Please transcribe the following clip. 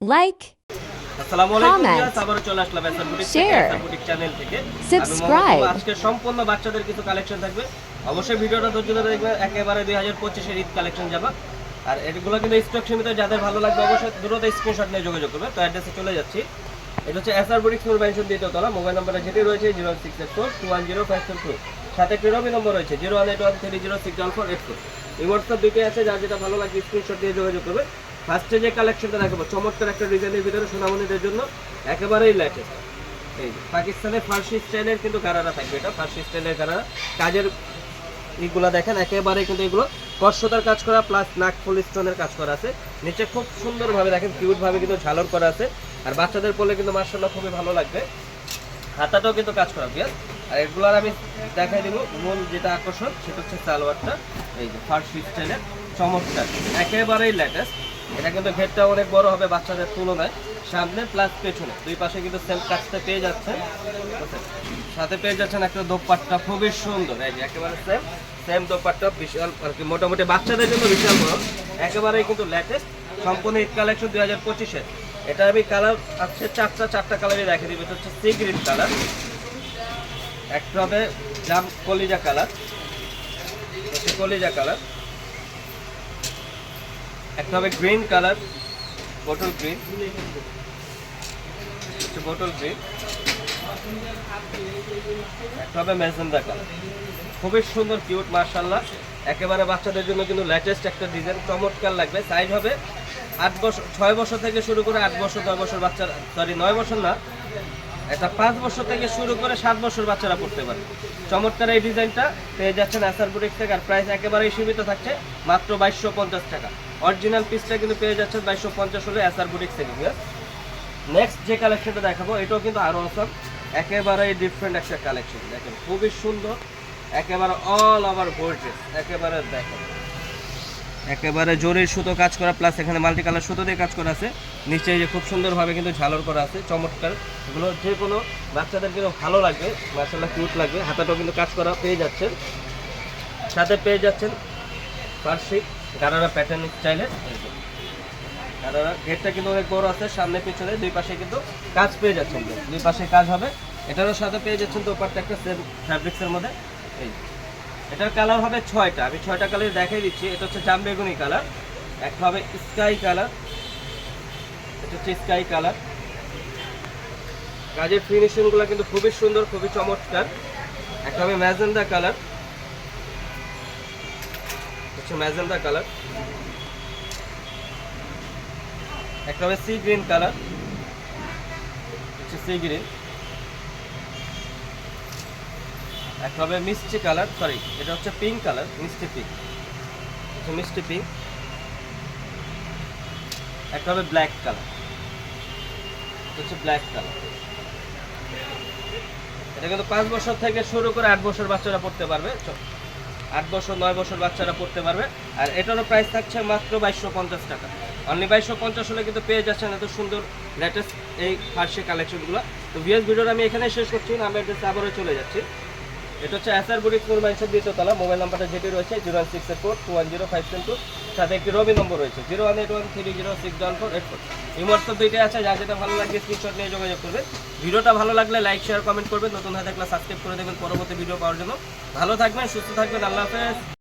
like, আসসালামু আলাইকুম Comment. Viewers আবারো চলে আসলাম SR boutique Share. SR boutique channel থেকে। আমি Subscribe. মোহাম্মদ আজকে সম্পূর্ণ বাচ্চাদের কিছু কালেকশন থাকবে। অবশ্যই ভিডিওটা ধৈর্য ধরে দেখবেন একেবারে দুই হাজার পঁচিশের ঈদ কালেকশন যাবা আর এগুলো কিন্তু স্টক সীমিত যাদের ভালো লাগবে অবশ্যই দ্রুত স্ক্রিনশট নিয়ে যোগাযোগ করবে। তো অ্যাড্রেসে চলে যাচ্ছি। এটা হচ্ছে এসআর বুটিক মোবাইল যেটি রয়েছে zero six eight four two one zero five two সাথে একটি রবি নম্বর রয়েছে zero one eight one three zero six four eight four এই হোয়াটসঅ্যাপ দুইটাই আছে যার যেটা ভালো লাগবে স্ক্রিনশট দিয়ে যোগাযোগ করবে। ফার্স্টে যে কালেকশনটা দেখাবো চমৎকার একটা ডিজাইনের ভিতরে সোনামণিদের জন্য একেবারেই লেটেস্ট এই যে, পাকিস্তানের ফার্সি স্টাইলের কিন্তু গারারা থাকবে এটা ফার্সি স্টাইলের গারারা। কাজের এইগুলো দেখেন একেবারে কিন্তু এগুলো কষ্টতার কাজ করা প্লাস নাক ফুল স্টোনের কাজ করা আছে। নিচে খুব সুন্দরভাবে দেখেন কিউট ভাবে কিন্তু ঝালর করা আছে। আর বাচ্চাদের পড়লে কিন্তু মার্শাল্লাহ খুবই ভালো লাগবে। হাতাটাও কিন্তু কাজ করা বিয়ার আর এগুলার আমি দেখাই দিব মূল যেটা আকর্ষণ সেটা হচ্ছে সালোয়ারটা। এই যে ফার্সি স্টাইলের চমৎকার একেবারেই লেটেস্ট এটা কিন্তু ঘেরটা অনেক বড় হবে বাচ্চাদের তুলনায়। সামনে প্লাস পেছনে। দুই পাশে কিন্তু সেম কাজটা পেয়ে যাচ্ছে। সাথে পেয়ে যাচ্ছেন একটা দোপাট্টা। খুবই সুন্দর। এই যে একেবারে সেম সেম দোপাট্টা। বিশাল আর কি, মোটামুটি বাচ্চাদের জন্য বিশাল বড়। একেবারেই কিন্তু লেটেস্ট সম্পূর্ণ ঈদ কালেকশন দুই হাজার পঁচিশের এটা আমি কালার আছে চারটা চারটা কালারই রেখে দিব। এটা হচ্ছে সি গ্রিন কালার একটা হবে জাম কলিজা কালার কলিজা কালার একটা হবে গ্রিন কালার বটল গ্রিন হচ্ছে বটল গ্রিন একটা হবে ম্যাজেন্ডা কালার খুবই সুন্দর কিউট মার্শাল্লাহ একেবারে বাচ্চাদের জন্য কিন্তু লেটেস্ট একটা ডিজাইন চমৎকার লাগবে। সাইজ হবে আট বছর, ছয় বছর থেকে শুরু করে আট বছর দশ বছর বাচ্চা সরি নয় বছর না এটা পাঁচ বছর থেকে শুরু করে সাত বছর বাচ্চারা পড়তে পারে। চমৎকার এই ডিজাইনটা। পেয়ে যাচ্ছেন আসার বুটিক থেকে আর প্রাইস একেবারেই সীমিত থাকছে, মাত্র বাইশশো পঞ্চাশ টাকা। অরিজিনাল পিসটা কিন্তু পেয়ে যাচ্ছেন বাইশশো পঞ্চাশ হলে আসার বুটিক থেকে নেক্সট যে কালেকশনটা দেখাবো, এটাও কিন্তু আরও অসম একেবারেই ডিফারেন্ট একটা কালেকশন দেখেন, খুবই সুন্দর, একেবারে অল ওভার গোর্জেস একেবারে দেখেন। একেবারে জরির সুতো কাজ করা প্লাস এখানে মাল্টি কালার সুতো দিয়ে কাজ করা আছে। নিচে এই যে খুব সুন্দরভাবে কিন্তু ঝালর করা আছে, চমৎকার। এগুলো যে কোনো বাচ্চাদের কিন্তু ভালো লাগবে মার্শাল্লাহ কিউট লাগবে। হাতাটাও কিন্তু কাজ করা পেয়ে যাচ্ছেন। সাথে পেয়ে যাচ্ছেন পার্সি গারারা প্যাটার্ন চাইলে গারারা গেটটা কিন্তু অনেক বড় আছে, সামনে পিছনে, দুই পাশে কিন্তু কাজ পেয়ে যাচ্ছেন। দুই পাশে কাজ হবে। এটারও সাথে পেয়ে যাচ্ছেন তো একটা সেম ফ্যাব্রিক্সের মধ্যে। এই। এটার কালার হবে ছয়টা। আমি ছয়টা কালার দেখাই দিচ্ছি। এটা হচ্ছে জামবেগুনি কালার একটা হবে স্কাই কালার এটা হচ্ছে স্কাই কালার কাজের ফিনিশিংগুলো কিন্তু খুবই সুন্দর, খুবই চমৎকার। একটা হবে ম্যাজেন্ডা কালার হচ্ছে ম্যাজেন্ডা কালার একটা হবে সি গ্রিন কালার হচ্ছে সি গ্রিন একটা হবে মিষ্টি কালার সরি এটা হচ্ছে পিঙ্ক কালার, মিষ্টি পিঙ্ক মিষ্টি পিঙ্ক একটা হবে ব্ল্যাক কালার। হচ্ছে ব্ল্যাক কালার। এটা কিন্তু পাঁচ বছর থেকে শুরু করে আট বছর বাচ্চারা পড়তে পারবে। আট বছর, নয় বছর বাচ্চারা পড়তে পারবে। আর এটারও প্রাইস থাকছে মাত্র বাইশশো পঞ্চাশ টাকা। অনলি বাইশশো পঞ্চাশ হলে কিন্তু পেয়ে যাচ্ছেন এত সুন্দর লেটেস্ট এই ফার্সি কালেকশনগুলো তো ভিএস ভিডিওটা আমি এখানে শেষ করছি। না আমি অ্যাড্রেসে আবারও চলে যাচ্ছি। এটা হচ্ছে এসআর বুড়ি মাইন্সের দ্বিতীয় তলা মোবাইল নাম্বারটা যেটি রয়েছে zero one six four two one zero five seven two সাথে একটি রবি নম্বর রয়েছে zero one eight one three zero six one four eight four এই হোয়াটসঅ্যাপ দুইটাই আছে, যা যেটা ভালো লাগে স্ক্রিনশট নিয়ে যোগাযোগ করবেন। ভিডিওটা ভালো লাগলে লাইক শেয়ার কমেন্ট করবেন। নতুন হয়ে থাকলে সাবস্ক্রাইব করে দেবেন। পরবর্তী ভিডিও পাওয়ার জন্য। ভালো থাকবেন, সুস্থ থাকবেন, আল্লাহ হাফেজ।